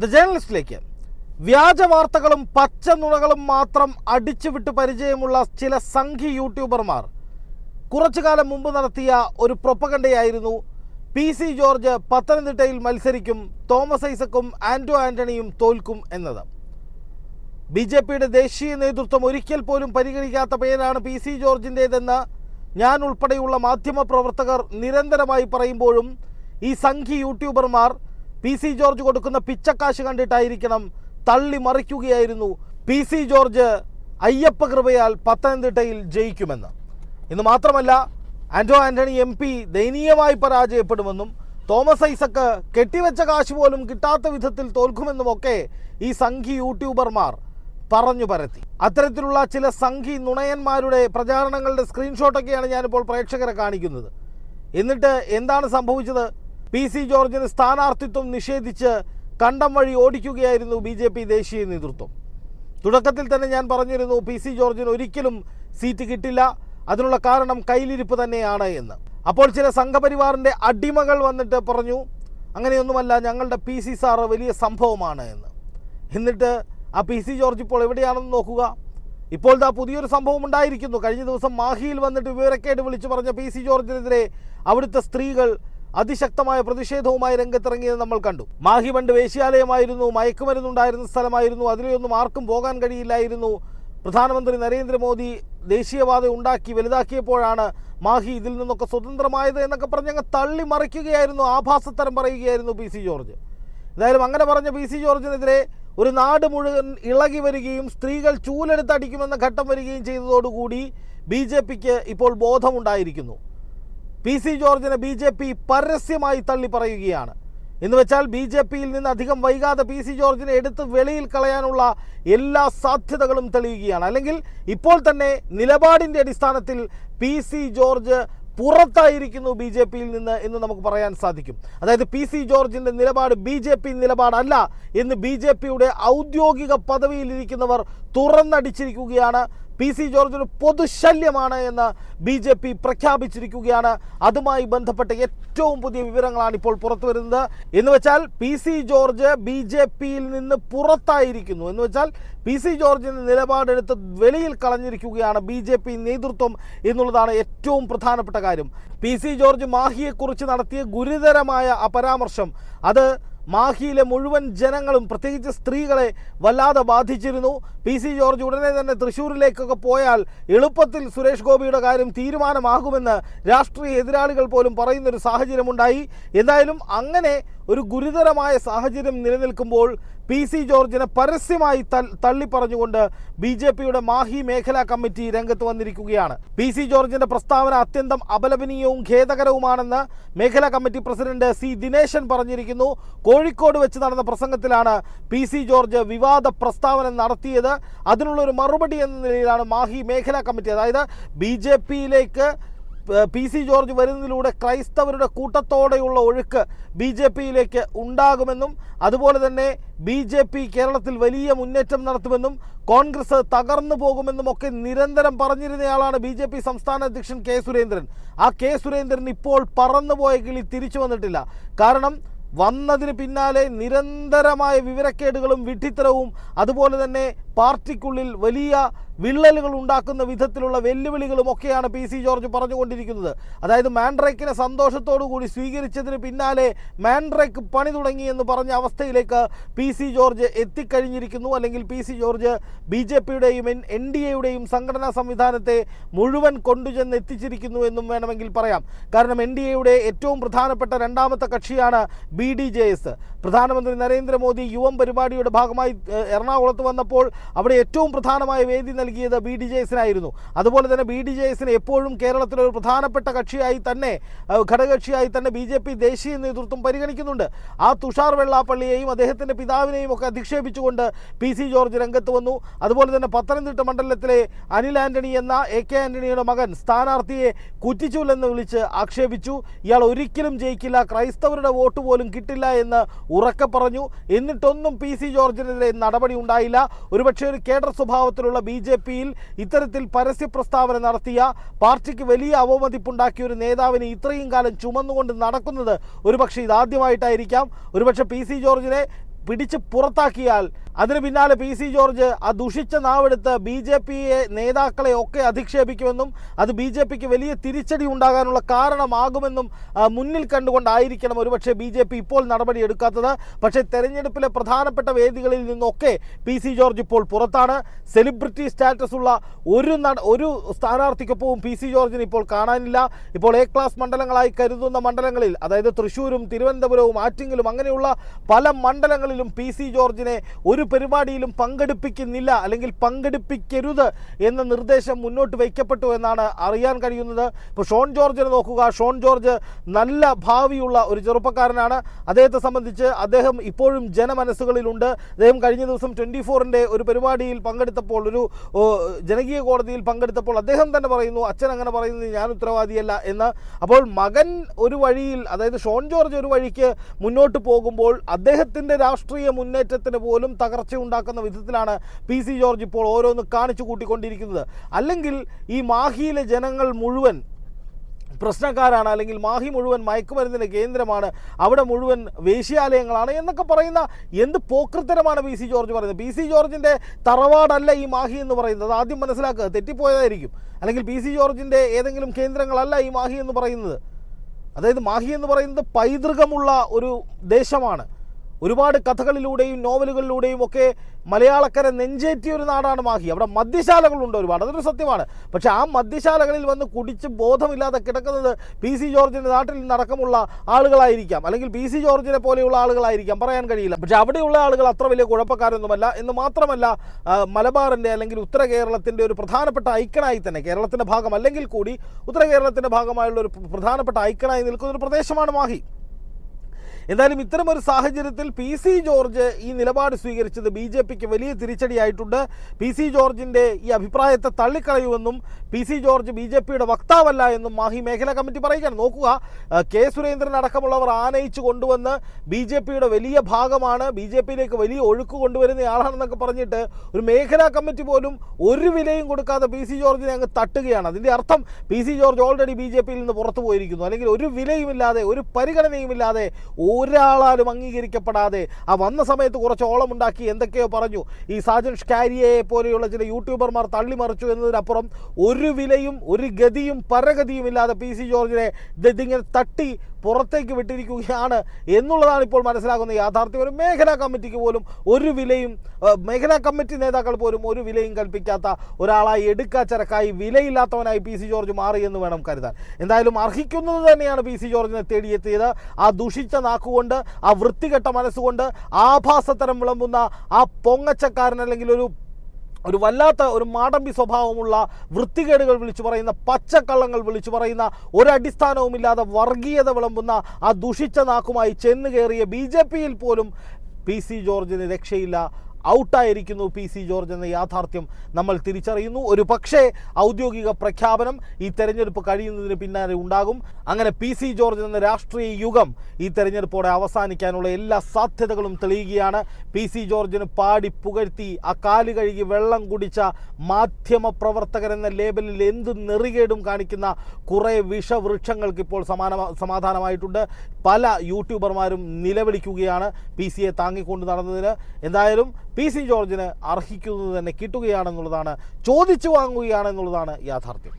The ജേർണലിസ്റ്റിലേക്ക് വ്യാജ വാർത്തകളും പച്ച നുണകളും മാത്രം അടിച്ചുവിട്ട് പരിചയമുള്ള ചില സംഘി യൂട്യൂബർമാർ. കുറച്ചു കാലം മുമ്പ് നടത്തിയ ഒരു പ്രൊപ്പകണ്ടയായിരുന്നു പി സി ജോർജ് പത്തനംതിട്ടയിൽ മത്സരിക്കും തോമസ് ഐസക്കും ആന്റോ ആന്റണിയും തോൽക്കും എന്നത്. ബി ജെ പിയുടെ ദേശീയ നേതൃത്വം ഒരിക്കൽ പോലും പരിഗണിക്കാത്ത പേരാണ് പി സി ജോർജിന്റേതെന്ന് ഞാൻ ഉൾപ്പെടെയുള്ള മാധ്യമപ്രവർത്തകർ നിരന്തരമായി പറയുമ്പോഴും ഈ സംഘി യൂട്യൂബർമാർ പി സി ജോർജ് കൊടുക്കുന്ന പിച്ചക്കാശ് കണ്ടിട്ടായിരിക്കണം തള്ളി മറിക്കുകയായിരുന്നു പി സി ജോർജ് അയ്യപ്പ കൃപയാൽ പത്തനംതിട്ടയിൽ ജയിക്കുമെന്ന്. ഇന്ന് മാത്രമല്ല ആന്റോ ആന്റണി എം പി ദയനീയമായി പരാജയപ്പെടുമെന്നും തോമസ് ഐസക്ക് കെട്ടിവെച്ച കാശ് പോലും കിട്ടാത്ത വിധത്തിൽ തോൽക്കുമെന്നും ഒക്കെ ഈ സംഘി യൂട്യൂബർമാർ പറഞ്ഞു പരത്തി. അത്തരത്തിലുള്ള ചില സംഘി നുണയന്മാരുടെ പ്രചാരണങ്ങളുടെ സ്ക്രീൻഷോട്ടൊക്കെയാണ് ഞാനിപ്പോൾ പ്രേക്ഷകരെ കാണിക്കുന്നത്. എന്നിട്ട് എന്താണ് സംഭവിച്ചത്? പി സി ജോർജിന് സ്ഥാനാർത്ഥിത്വം നിഷേധിച്ച് കണ്ടം വഴി ഓടിക്കുകയായിരുന്നു ബി ജെ പി ദേശീയ നേതൃത്വം. തുടക്കത്തിൽ തന്നെ ഞാൻ പറഞ്ഞിരുന്നു പി സി ജോർജിന് ഒരിക്കലും സീറ്റ് കിട്ടില്ല അതിനുള്ള കാരണം കയ്യിലിരിപ്പ് തന്നെയാണ് എന്ന്. അപ്പോൾ ചില സംഘപരിവാറിന്റെ അടിമകൾ വന്നിട്ട് പറഞ്ഞു അങ്ങനെയൊന്നുമല്ല ഞങ്ങളുടെ പി സി സാറ് വലിയ സംഭവമാണ് എന്ന്. എന്നിട്ട് ആ പി സി ജോർജ് ഇപ്പോൾ എവിടെയാണെന്ന് നോക്കുക. ഇപ്പോൾ ദാ പുതിയൊരു സംഭവം ഉണ്ടായിരിക്കുന്നു. കഴിഞ്ഞ ദിവസം മാഹിയിൽ വന്നിട്ട് വിവരക്കേട് വിളിച്ചു പറഞ്ഞ പി സി ജോർജിനെതിരെ അവിടുത്തെ സ്ത്രീകൾ അതിശക്തമായ പ്രതിഷേധവുമായി രംഗത്തിറങ്ങിയത് നമ്മൾ കണ്ടു. മാഹി പണ്ട് വേശ്യാലയമായിരുന്നു മയക്കുമരുന്നുണ്ടായിരുന്ന സ്ഥലമായിരുന്നു അതിലെയൊന്നും ആർക്കും പോകാൻ കഴിയില്ലായിരുന്നു. പ്രധാനമന്ത്രി നരേന്ദ്രമോദി ദേശീയവാദ ഉണ്ടാക്കി വലുതാക്കിയപ്പോഴാണ് മാഹി ഇതിൽ നിന്നൊക്കെ സ്വതന്ത്രമായത് എന്നൊക്കെ പറഞ്ഞ് അങ്ങ് തള്ളി മറിക്കുകയായിരുന്നു ആഭാസത്തരം പറയുകയായിരുന്നു പി സി ജോർജ്. എന്തായാലും അങ്ങനെ പറഞ്ഞ പി സി ജോർജിനെതിരെ ഒരു നാട് മുഴുവൻ ഇളകി വരികയും സ്ത്രീകൾ ചൂലെടുത്തടിക്കുമെന്ന ഘട്ടം വരികയും ചെയ്തതോടുകൂടി ബി ജെ പിക്ക് ഇപ്പോൾ ബോധമുണ്ടായിരിക്കുന്നു. പി സി ജോർജിനെ ബി ജെ പി പരസ്യമായി തള്ളി പറയുകയാണ് എന്ന് വെച്ചാൽ ബി ജെ പിയിൽ നിന്ന് അധികം വൈകാതെ പി സി ജോർജിനെ എടുത്ത് വെളിയിൽ കളയാനുള്ള എല്ലാ സാധ്യതകളും തെളിയുകയാണ്. അല്ലെങ്കിൽ ഇപ്പോൾ തന്നെ നിലപാടിന്റെ അടിസ്ഥാനത്തിൽ പി സി ജോർജ് പുറത്തായിരിക്കുന്നു ബി ജെ പിയിൽ നിന്ന് എന്ന് നമുക്ക് പറയാൻ സാധിക്കും. അതായത് പി സി ജോർജിന്റെ നിലപാട് ബി ജെ പി നിലപാടല്ല എന്ന് ബി ജെ പിയുടെ ഔദ്യോഗിക പദവിയിലിരിക്കുന്നവർ തുറന്നടിച്ചിരിക്കുകയാണ്. പി സി ജോർജ് ഒരു പൊതുശല്യമാണ് എന്ന് ബി ജെ പി പ്രഖ്യാപിച്ചിരിക്കുകയാണ്. അതുമായി ബന്ധപ്പെട്ട ഏറ്റവും പുതിയ വിവരങ്ങളാണ് ഇപ്പോൾ പുറത്തു വരുന്നത്. എന്ന് വെച്ചാൽ P C George B J പിയിൽ നിന്ന് പുറത്തായിരിക്കുന്നു. എന്ന് വെച്ചാൽ പി സി ജോർജിന്റെ നിലപാടെടുത്ത് വെളിയിൽ കളഞ്ഞിരിക്കുകയാണ് ബി ജെ പി നേതൃത്വം എന്നുള്ളതാണ് ഏറ്റവും പ്രധാനപ്പെട്ട കാര്യം. പി സി ജോർജ് മാഹിയെക്കുറിച്ച് നടത്തിയ ഗുരുതരമായ അപരാമർശം. അത് മാഹിയിലെ മുഴുവൻ ജനങ്ങളും പ്രത്യേകിച്ച് സ്ത്രീകളെ വല്ലാതെ ബാധിച്ചിരുന്നു. പി സി ജോർജ് ഉടനെ തന്നെ തൃശ്ശൂരിലേക്കൊക്കെ പോയാൽ എളുപ്പത്തിൽ സുരേഷ് ഗോപിയുടെ കാര്യം തീരുമാനമാകുമെന്ന് രാഷ്ട്രീയ എതിരാളികൾ പോലും പറയുന്നൊരു സാഹചര്യമുണ്ടായി. എന്തായാലും അങ്ങനെ ഒരു ഗുരുതരമായ സാഹചര്യം നിലനിൽക്കുമ്പോൾ പി സി ജോർജിനെ പരസ്യമായി തള്ളി പറഞ്ഞുകൊണ്ട് ബി ജെ പിയുടെ മാഹി മേഖലാ കമ്മിറ്റി രംഗത്ത് വന്നിരിക്കുകയാണ്. പി സി ജോർജിന്റെ പ്രസ്താവന അത്യന്തം അപലപനീയവും ഖേദകരവുമാണെന്ന് മേഖലാ കമ്മിറ്റി പ്രസിഡന്റ് സി ദിനേശൻ പറഞ്ഞിരിക്കുന്നു. കോഴിക്കോട് വെച്ച് നടന്ന പ്രസംഗത്തിലാണ് പി സി ജോർജ് വിവാദ പ്രസ്താവന നടത്തിയത്. അതിനുള്ളൊരു മറുപടി എന്ന നിലയിലാണ് മാഹി മേഖലാ കമ്മിറ്റി. അതായത് ബി ജെ പിയിലേക്ക് പി സി ജോർജ് വരുന്നതിലൂടെ ക്രൈസ്തവരുടെ കൂട്ടത്തോടെയുള്ള ഒഴുക്ക് ബി ജെ പിയിലേക്ക് ഉണ്ടാകുമെന്നും അതുപോലെ തന്നെ ബി ജെ പി കേരളത്തിൽ വലിയ മുന്നേറ്റം നടത്തുമെന്നും കോൺഗ്രസ് തകർന്നു പോകുമെന്നും ഒക്കെ നിരന്തരം പറഞ്ഞിരുന്നയാളാണ് ബി ജെ പി സംസ്ഥാന അധ്യക്ഷൻ കെ സുരേന്ദ്രൻ. ആ കെ സുരേന്ദ്രൻ ഇപ്പോൾ പറന്നുപോയ കിളി തിരിച്ചു വന്നിട്ടില്ല. കാരണം വന്നതിന് പിന്നാലെ നിരന്തരമായ വിവരക്കേടുകളും വിഡ്ഢിത്തരവും അതുപോലെ തന്നെ പാർട്ടിക്കുള്ളിൽ വലിയ വിള്ളലുകൾ ഉണ്ടാക്കുന്ന വിധത്തിലുള്ള വെല്ലുവിളികളും ഒക്കെയാണ് പി സി ജോർജ് പറഞ്ഞുകൊണ്ടിരിക്കുന്നത്. അതായത് മാൻഡ്രേക്കിനെ കൂടി സ്വീകരിച്ചതിന് പിന്നാലെ മാൻഡ്രേക്ക് പണി തുടങ്ങി എന്ന് പറഞ്ഞ അവസ്ഥയിലേക്ക് പി സി ജോർജ് എത്തിക്കഴിഞ്ഞിരിക്കുന്നു. അല്ലെങ്കിൽ P C George B J പിയുടെയും എൻ ഡി എയുടെയും സംഘടനാ സംവിധാനത്തെ മുഴുവൻ കൊണ്ടുചെന്ന് എത്തിച്ചിരിക്കുന്നു എന്നും വേണമെങ്കിൽ പറയാം. കാരണം എൻ ഡി എയുടെ ഏറ്റവും പ്രധാനപ്പെട്ട രണ്ടാമത്തെ കക്ഷിയാണ് ബി ഡി ജെ എസ്. പ്രധാനമന്ത്രി നരേന്ദ്രമോദി യുവം പരിപാടിയുടെ ഭാഗമായി എറണാകുളത്ത് വന്നപ്പോൾ അവിടെ ഏറ്റവും പ്രധാനമായ വേദി നൽകിയത് ബി ഡി ജെ എസിനായിരുന്നു. അതുപോലെ തന്നെ ബി ഡി ജെ എസിന് എപ്പോഴും കേരളത്തിലെ ഒരു പ്രധാനപ്പെട്ട കക്ഷിയായി തന്നെ ഘടകക്ഷിയായി തന്നെ ബി ജെ പി ദേശീയ നേതൃത്വം പരിഗണിക്കുന്നുണ്ട്. ആ തുഷാർ വെള്ളാപ്പള്ളിയെയും അദ്ദേഹത്തിന്റെ പിതാവിനെയും ഒക്കെ അധിക്ഷേപിച്ചുകൊണ്ട് പി സി ജോർജ് രംഗത്ത് വന്നു. അതുപോലെ തന്നെ പത്തനംതിട്ട മണ്ഡലത്തിലെ അനിൽ ആന്റണി എന്ന എ കെ ആന്റണിയുടെ മകൻ സ്ഥാനാർത്ഥിയെ കുറ്റിച്ചൂലെന്ന് വിളിച്ച് ആക്ഷേപിച്ചു. ഇയാൾ ഒരിക്കലും ജയിക്കില്ല ക്രൈസ്തവരുടെ വോട്ട് പോലും കിട്ടില്ല എന്ന് ഉറക്കെ പറഞ്ഞു. എന്നിട്ടൊന്നും പി സി ജോർജിനെതിരെ നടപടി ഉണ്ടായില്ല. ഒരുപക്ഷെ ഒരു കേഡർ സ്വഭാവത്തിലുള്ള ബി ജെ പിയിൽ ഇത്തരത്തിൽ പരസ്യ പ്രസ്താവന നടത്തിയ പാർട്ടിക്ക് വലിയ അവമതിപ്പുണ്ടാക്കിയ ഒരു നേതാവിനെ ഇത്രയും കാലം ചുമന്നുകൊണ്ട് നടക്കുന്നത് ഒരുപക്ഷെ ഇതാദ്യമായിട്ടായിരിക്കാം. ഒരുപക്ഷെ പി സി ജോർജിനെ പിടിച്ച് പുറത്താക്കിയാൽ അതിന് പിന്നാലെ പി സി ജോർജ് ആ ദുഷിച്ച നാവെടുത്ത് ബി ജെ പിയെ നേതാക്കളെ ഒക്കെ അധിക്ഷേപിക്കുമെന്നും അത് ബി ജെ പിക്ക് വലിയ തിരിച്ചടി ഉണ്ടാകാനുള്ള കാരണമാകുമെന്നും മുന്നിൽ കണ്ടുകൊണ്ടായിരിക്കണം ഒരുപക്ഷെ ബി ജെ പി ഇപ്പോൾ നടപടി എടുക്കാത്തത്. പക്ഷേ തെരഞ്ഞെടുപ്പിലെ പ്രധാനപ്പെട്ട വേദികളിൽ നിന്നൊക്കെ പി സി ജോർജ് ഇപ്പോൾ പുറത്താണ്. സെലിബ്രിറ്റി സ്റ്റാറ്റസ് ഉള്ള ഒരു ഒരു സ്ഥാനാർത്ഥിക്കൊപ്പവും പി സി ജോർജിന് ഇപ്പോൾ കാണാനില്ല. ഇപ്പോൾ എ ക്ലാസ് മണ്ഡലങ്ങളായി കരുതുന്ന മണ്ഡലങ്ങളിൽ അതായത് തൃശ്ശൂരും തിരുവനന്തപുരവും ആറ്റിങ്ങലും അങ്ങനെയുള്ള പല മണ്ഡലങ്ങളിലും പി സി ജോർജിനെ ഒരു പരിപാടിയിലും പങ്കെടുപ്പിക്കുന്നില്ല അല്ലെങ്കിൽ പങ്കെടുപ്പിക്കരുത് എന്ന നിർദ്ദേശം മുന്നോട്ട് വയ്ക്കപ്പെട്ടു എന്നാണ് അറിയാൻ കഴിയുന്നത്. ഇപ്പോൾ ഷോൺ ജോർജിനെ നോക്കുക. ഷോൺ ജോർജ് നല്ല ഭാവിയുള്ള ഒരു ചെറുപ്പക്കാരനാണ്. അദ്ദേഹത്തെ സംബന്ധിച്ച് അദ്ദേഹം ഇപ്പോഴും ജനമനസ്സുകളിലുണ്ട്. അദ്ദേഹം കഴിഞ്ഞ ദിവസം ട്വന്റി ഫോറിന്റെ ഒരു പരിപാടിയിൽ പങ്കെടുത്തപ്പോൾ ഒരു ജനകീയ കോടതിയിൽ പങ്കെടുത്തപ്പോൾ അദ്ദേഹം തന്നെ പറയുന്നു അച്ഛൻ അങ്ങനെ പറയുന്നത് ഞാൻ ഉത്തരവാദിയല്ല എന്ന്. അപ്പോൾ മകൻ ഒരു വഴിയിൽ അതായത് ഷോൺ ജോർജ് ഒരു വഴിക്ക് മുന്നോട്ട് പോകുമ്പോൾ അദ്ദേഹത്തിന്റെ രാഷ്ട്രീയ മുന്നേറ്റത്തിന് പോലും തകർച്ച ഉണ്ടാക്കുന്ന വിധത്തിലാണ് പി സി ജോർജ് ഇപ്പോൾ ഓരോന്ന് കാണിച്ചു കൂട്ടിക്കൊണ്ടിരിക്കുന്നത്. അല്ലെങ്കിൽ ഈ മാഹിയിലെ ജനങ്ങൾ മുഴുവൻ പ്രശ്നക്കാരാണ് അല്ലെങ്കിൽ മാഹി മുഴുവൻ മയക്കുമരുന്നിന്റെ കേന്ദ്രമാണ് അവിടെ മുഴുവൻ വേശ്യാലയങ്ങളാണ് എന്നൊക്കെ പറയുന്ന എന്ത് പോക്കൃത്തരമാണ് പി സി ജോർജ് പറയുന്നത്? പി സി ജോർജിന്റെ തറവാടല്ല ഈ മാഹി എന്ന് പറയുന്നത്. ആദ്യം മനസ്സിലാക്കുക തെറ്റിപ്പോയതായിരിക്കും. അല്ലെങ്കിൽ പി സി ജോർജിന്റെ ഏതെങ്കിലും കേന്ദ്രങ്ങളല്ല ഈ മാഹി എന്ന് പറയുന്നത്. അതായത് മാഹി എന്ന് പറയുന്നത് പൈതൃകമുള്ള ഒരു ദേശമാണ്. ഒരുപാട് കഥകളിലൂടെയും നോവലുകളിലൂടെയും ഒക്കെ മലയാളക്കര നെഞ്ചേറ്റിയ ഒരു നാടാണ് മാഹി. അവിടെ മദ്യശാലകളുണ്ട് ഒരുപാട്. അതൊരു സത്യമാണ്. പക്ഷേ ആ മദ്യശാലകളിൽ വന്ന് കുടിച്ച് ബോധമില്ലാതെ കിടക്കുന്നത് പി സി ജോർജിന്റെ നാട്ടിൽ നടക്കമുള്ള ആളുകളായിരിക്കാം. അല്ലെങ്കിൽ പി സി ജോർജിനെ പോലെയുള്ള ആളുകളായിരിക്കാം. പറയാൻ കഴിയില്ല. പക്ഷേ അവിടെയുള്ള ആളുകൾ അത്ര വലിയ കുഴപ്പക്കാരൊന്നുമല്ല. എന്ന് മാത്രമല്ല മലബാറിന്റെ അല്ലെങ്കിൽ ഉത്തര കേരളത്തിന്റെ ഒരു പ്രധാനപ്പെട്ട ഐക്കണായി തന്നെ കേരളത്തിന്റെ ഭാഗം അല്ലെങ്കിൽ കൂടി ഉത്തര കേരളത്തിന്റെ ഭാഗമായുള്ള ഒരു പ്രധാനപ്പെട്ട ഐക്കണായി നിൽക്കുന്ന ഒരു പ്രദേശമാണ് മാഹി. എന്തായാലും ഇത്തരം ഒരു സാഹചര്യത്തിൽ പി സി ജോർജ് ഈ നിലപാട് സ്വീകരിച്ചത് ബി ജെ പിക്ക് വലിയ തിരിച്ചടിയായിട്ടുണ്ട്. പി സി ജോർജിന്റെ ഈ അഭിപ്രായത്തെ തള്ളിക്കളയുമെന്നും P C George B J പിയുടെ വക്താവല്ല എന്നും മാഹി മേഖലാ കമ്മിറ്റി പറയുകയാണ്. നോക്കുക കെ സുരേന്ദ്രൻ അടക്കമുള്ളവർ ആനയിച്ചു കൊണ്ടുവന്ന് ബി ജെ പിയുടെ വലിയ ഭാഗമാണ് ബി ജെ പിയിലേക്ക് വലിയ ഒഴുക്ക് കൊണ്ടുവരുന്നയാളാണെന്നൊക്കെ പറഞ്ഞിട്ട് ഒരു മേഖലാ കമ്മിറ്റി പോലും ഒരു വിലയും കൊടുക്കാതെ പി സി ജോർജിനെ അങ്ങ് തട്ടുകയാണ്. അതിന്റെ അർത്ഥം P C George already B J പിയിൽ നിന്ന് പുറത്തു പോയിരിക്കുന്നു. അല്ലെങ്കിൽ ഒരു വിലയുമില്ലാതെ ഒരു പരിഗണനയുമില്ലാതെ ഒരാളാലും അംഗീകരിക്കപ്പെടാതെ ആ വന്ന സമയത്ത് കുറച്ച് ഓളമുണ്ടാക്കി എന്തൊക്കെയോ പറഞ്ഞു. ഈ സാജൻ ഷ്കാരിയെ പോലെയുള്ള ചില യൂട്യൂബർമാർ തള്ളിമറിച്ചു എന്നതിനപ്പുറം ഒരു വിലയും ഒരു ഗതിയും പരഗതിയും ഇല്ലാതെ പി സി ജോർജിനെ ഇത് ഇതിങ്ങനെ തട്ടി പുറത്തേക്ക് വിട്ടിരിക്കുകയാണ് എന്നുള്ളതാണ് ഇപ്പോൾ മനസ്സിലാകുന്ന യാഥാർത്ഥ്യം. ഒരു മേഖലാ കമ്മിറ്റിക്ക് പോലും ഒരു വിലയും മേഖലാ കമ്മിറ്റി നേതാക്കൾ പോലും ഒരു വിലയും കൽപ്പിക്കാത്ത ഒരാളായി എടുക്കാ ചരക്കായി വിലയില്ലാത്തവനായി പി സി ജോർജ് മാറി എന്ന് വേണം കരുതാൻ. എന്തായാലും അർഹിക്കുന്നത് തന്നെയാണ് പി സി ജോർജിനെ തേടിയെത്തിയത്. ആ ദുഷിച്ച നാക്കുകൊണ്ട് ആ വൃത്തികെട്ട മനസ്സുകൊണ്ട് ആഭാസത്തരം വിളമ്പുന്ന ആ പൊങ്ങച്ചക്കാരൻ അല്ലെങ്കിൽ ഒരു ഒരു വല്ലാത്ത ഒരു മാടമ്പി സ്വഭാവമുള്ള വൃത്തികേടുകൾ വിളിച്ചു പറയുന്ന പച്ചക്കള്ളങ്ങൾ വിളിച്ചു പറയുന്ന ഒരടിസ്ഥാനവുമില്ലാതെ വർഗീയത വിളമ്പുന്ന ആ ദുഷിച്ച നാക്കുമായി ചെന്നു കയറിയ ബി പോലും പി സി ജോർജിന് രക്ഷയില്ല. ഔട്ടായിരിക്കുന്നു പി സി ജോർജ് എന്ന യാഥാർത്ഥ്യം നമ്മൾ തിരിച്ചറിയുന്നു. ഒരു പക്ഷേ ഔദ്യോഗിക പ്രഖ്യാപനം ഈ തെരഞ്ഞെടുപ്പ് കഴിയുന്നതിന് പിന്നാലെ ഉണ്ടാകും. അങ്ങനെ പി സി ജോർജ് എന്ന രാഷ്ട്രീയ യുഗം ഈ തെരഞ്ഞെടുപ്പോടെ അവസാനിക്കാനുള്ള എല്ലാ സാധ്യതകളും തെളിയുകയാണ്. പി സി ജോർജിന് പാടി പുകഴ്ത്തി ആ കാൽ കഴുകി വെള്ളം കുടിച്ച മാധ്യമ പ്രവർത്തകർ എന്ന ലേബലിൽ എന്ത് നെറികേടും കാണിക്കുന്ന കുറേ വിഷവൃക്ഷങ്ങൾക്ക് ഇപ്പോൾ സമാന സമാധാനമായിട്ടുണ്ട്. പല യൂട്യൂബർമാരും നിലവിളിക്കുകയാണ് പി സിയെ താങ്ങിക്കൊണ്ട് നടന്നതിന്. എന്തായാലും പി സി ജോർജിന് അർഹിക്കുന്നത് തന്നെ കിട്ടുകയാണെന്നുള്ളതാണ് ചോദിച്ചു വാങ്ങുകയാണെന്നുള്ളതാണ് യാഥാർത്ഥ്യം.